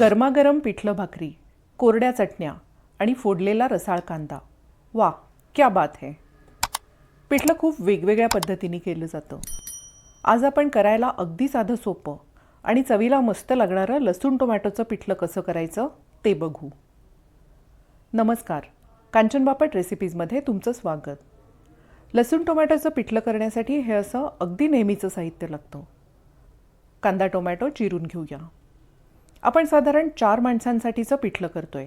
गरमागरम पिठलं भाकरी कोरड्या चटण्या आणि फोडलेला रसाळ कांदा. वा क्या बात है. पिठलं खूप वेगवेगळ्या पद्धतीने केलं जातं. आज आपण करायला अगदी साधं सोपं आणि चवीला मस्त लागणारं लसूण टोमॅटोचं पिठलं कसं करायचं ते बघू. नमस्कार कांचन बापट रेसिपीजमध्ये तुमचं स्वागत. लसूण टोमॅटोचं पिठलं करण्यासाठी हे असं अगदी नेहमीचं साहित्य लागतं. कांदा टोमॅटो चिरून घेऊया. आपण साधारण चार माणसांसाठीचं पिठलं करतोय.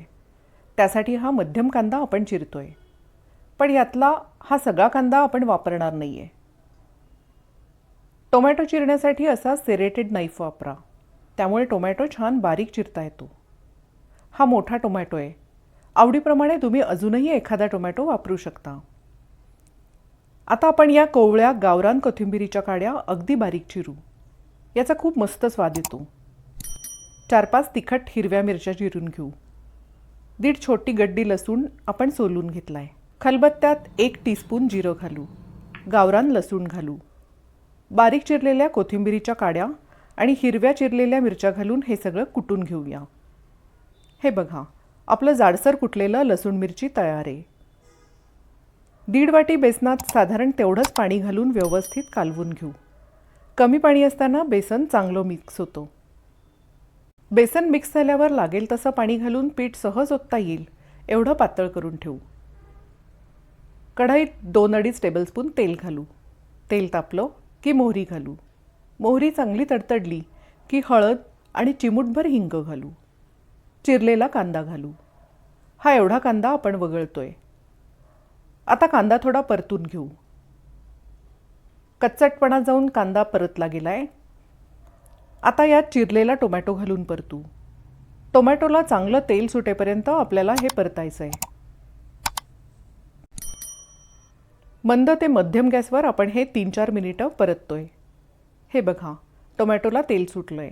त्यासाठी हा मध्यम कांदा आपण चिरतोय. पण यातला हा सगळा कांदा आपण वापरणार नाही आहे टोमॅटो चिरण्यासाठी असा सेरेटेड नाईफ वापरा. त्यामुळे टोमॅटो छान बारीक चिरता येतो. हा मोठा टोमॅटो आहे. आवडीप्रमाणे तुम्ही अजूनही एखादा टोमॅटो वापरू शकता. आता आपण या कोवळ्या गावरान कोथिंबिरीच्या काड्या अगदी बारीक चिरू. याचा खूप मस्त स्वाद येतो. चार पाच तिखट हिरव्या मिरच्या चिरून घेऊ. दीड छोटी गड्डी लसूण आपण सोलून घेतलाय. खलबत्त्यात एक टीस्पून जिरं घालू. गावरान लसूण घालू. बारीक चिरलेल्या कोथिंबिरीच्या काड्या आणि हिरव्या चिरलेल्या मिरच्या घालून हे सगळं कुटून घेऊया. हे बघा आपलं जाडसर कुटलेलं लसूण मिरची तयार आहे. दीड वाटी बेसनात साधारण तेवढंच पाणी घालून व्यवस्थित कालवून घेऊ. कमी पाणी असताना बेसन चांगलं मिक्स होतं. बेसन मिक्स झाल्यावर लागेल तसं पाणी घालून पीठ सहज ओतता येईल. एवढं पातळ करून ठेवू. कढईत दोन अडीच टेबलस्पून तेल घालू. तेल तापलं की मोहरी घालू. मोहरी चांगली तडतडली की हळद आणि चिमूटभर हिंग घालू. चिरलेला कांदा घालू. हा एवढा कांदा आपण वगळतोय. आता कांदा थोडा परतून घेऊ. कच्चटपणा जाऊन कांदा परतला आहे आता यात चिरलेला टोमॅटो घालून परतू. टोमॅटोला चांगलं तेल सुटेपर्यंत आपल्याला हे परतायचं आहे मंद ते मध्यम गॅसवर आपण हे तीन चार मिनिटं परततोय. हे बघा टोमॅटोला तेल सुटलं आहे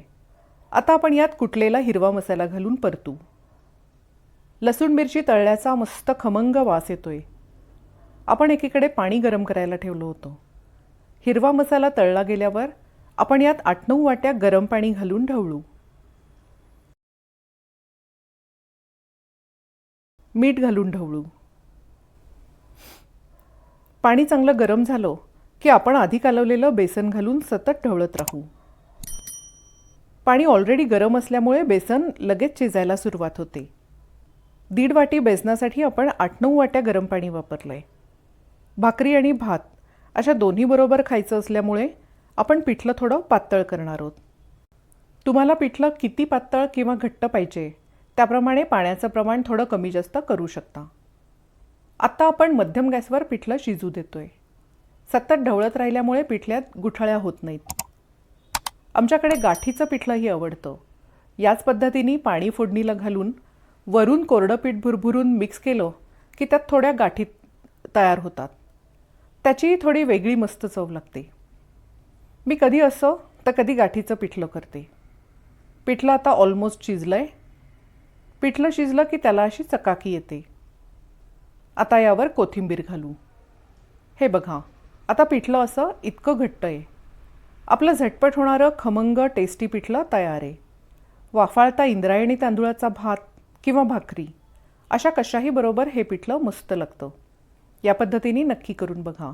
आता आपण यात कुटलेला हिरवा मसाला घालून परतू. लसूण मिरची तळल्याचा मस्त खमंग वास येतोय. आपण एकीकडे पाणी गरम करायला ठेवलं होतं. हिरवा मसाला तळला गेल्यावर आपण यात आठ नऊ वाट्या गरम पाणी घालून ढवळू. मीठ घालून ढवळू. पाणी चांगलं गरम झालं की आपण आधी कालवलेलं बेसन घालून सतत ढवळत राहू. पाणी ऑलरेडी गरम असल्यामुळे बेसन लगेच चिजायला सुरुवात होते. दीड वाटी बेसनासाठी आपण आठ नऊ वाट्या गरम पाणी वापरलं आहे भाकरी आणि भात अशा दोन्ही बरोबर खायचं असल्यामुळे आपण पिठलं थोडं पातळ करणार आहोत. तुम्हाला पिठलं किती पातळ किंवा घट्ट पाहिजे त्याप्रमाणे पाण्याचं प्रमाण थोडं कमी जास्त करू शकता. आत्ता आपण मध्यम गॅसवर पिठलं शिजू देतो आहे सतत ढवळत राहिल्यामुळे पिठल्यात गुठळ्या होत नाहीत. आमच्याकडे गाठीचं पिठलंही आवडतं. याच पद्धतीने पाणी फोडणीला घालून वरून कोरडं पीठ भुरभुरून मिक्स केलं की त्यात थोड्या गाठी तयार होतात. त्याची थोडी वेगळी मस्त चव लागते. मी कधी असं तर कधी गाठीचं पिठलं करते. पिठलं आता ऑलमोस्ट शिजलं आहे पिठलं शिजलं की त्याला अशी चकाकी येते. आता यावर कोथिंबीर घालू. हे बघा आता पिठलं असं इतकं घट्ट आहे आपलं झटपट होणारं खमंग टेस्टी पिठलं तयार आहे. वाफाळता इंद्रायणी तांदूळाचा भात किंवा भाकरी अशा कशाही बरोबर हे पिठलं मस्त लागतं. या पद्धतीने नक्की करून बघा.